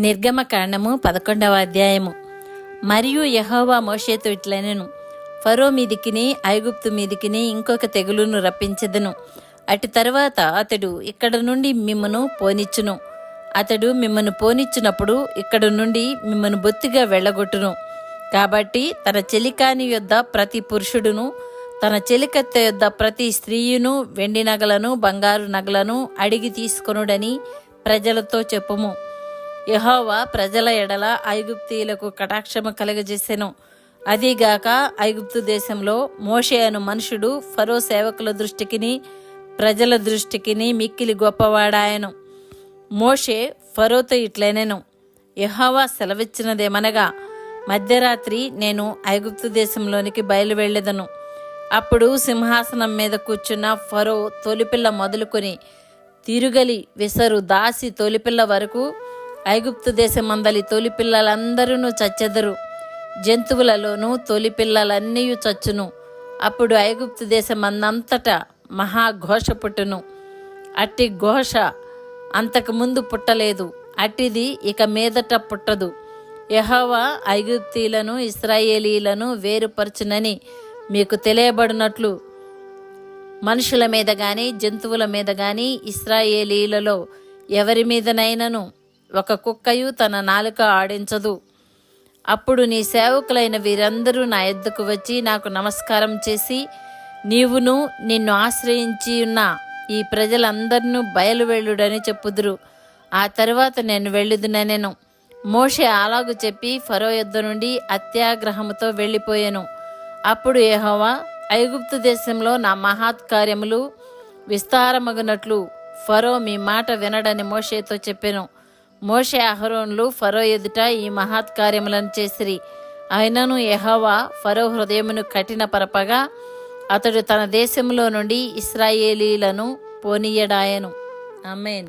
నిర్గమకాండము పదకొండవ అధ్యాయము. మరియు యహోవా మోషేతో ఇట్లనెను ఫరో మీదికిని ఐగుప్తు మీదికిని ఇంకొక తెగులును రప్పించెదను. అటు తర్వాత అతడు ఇక్కడ నుండి మిమ్మను పోనిచ్చును. అతడు మిమ్మను పోనిచ్చినప్పుడు ఇక్కడ నుండి మిమ్మను బొత్తిగా వెళ్ళగొట్టును. కాబట్టి తన చెలికాని యొద్ద ప్రతి పురుషుడును తన చెలికత్త యొద్ద ప్రతి స్త్రీయును వెండి నగలను బంగారు నగలను అడిగి తీసుకొనుడని ప్రజలతో చెప్పుము. యహోవా ప్రజల ఎడల ఐగుప్తీయులకు కటాక్షము కలుగజేసెను. అదీగాక ఐగుప్తు దేశంలో మోషే అను మనుషుడు ఫరో సేవకుల దృష్టికిని ప్రజల దృష్టికిని మిక్కిలి గొప్పవాడాయను. మోషే ఫరోతో ఇట్లనెను యహోవా సెలవిచ్చినదేమనగా మధ్యరాత్రి నేను ఐగుప్తు దేశంలోనికి బయలువెళ్ళెదను. అప్పుడు సింహాసనం మీద కూర్చున్న ఫరో తొలిపిల్ల మొదలుకొని తిరుగలి విసరు దాసి తొలిపిల్ల వరకు ఐగుప్తు దేశమందలి తొలిపిల్లలందరూ చచ్చెదరు. జంతువులలోనూ తొలిపిల్లలన్నీ చచ్చును. అప్పుడు ఐగుప్తు దేశమందంతటా మహాఘోష పుట్టును. అట్టి ఘోష అంతకుముందు పుట్టలేదు. అట్టిది ఇక మీదట పుట్టదు. యహోవా ఐగుప్తీలను ఇస్రాయేలీలను వేరుపరచునని మీకు తెలియబడినట్లు మనుషుల మీద కానీ జంతువుల మీద కానీ ఇస్రాయేలీలలో ఎవరి మీదనైనను ఒక కుక్కయు తన నాలుక ఆడించదు. అప్పుడు నీ సేవకులైన వీరందరూ నా ఎద్దుకు వచ్చి నాకు నమస్కారం చేసి నీవును నిన్ను ఆశ్రయించి ఉన్న ఈ ప్రజలందరినూ బయలువెళ్ళుడని చెప్పుదురు. ఆ తర్వాత నేను వెళ్ళుదునెను మోషే అలాగు చెప్పి ఫరో యుద్ధ నుండి అత్యాగ్రహముతో వెళ్ళిపోయాను. అప్పుడు ఏహోవా ఐగుప్తు దేశంలో నా మహాత్కార్యములు విస్తారమగునట్లు ఫరో మీ మాట వినడని మోషేతో చెప్పాను. మోషే అహరోన్లు ఫరో ఎదుట ఈ మహత్కార్యములను చేసిరి. అయినను ఎహవా ఫరో హృదయమును కఠినపరపగా అతడు తన దేశంలో నుండి ఇస్రాయేలీలను పోనీయడాయను. అమేన్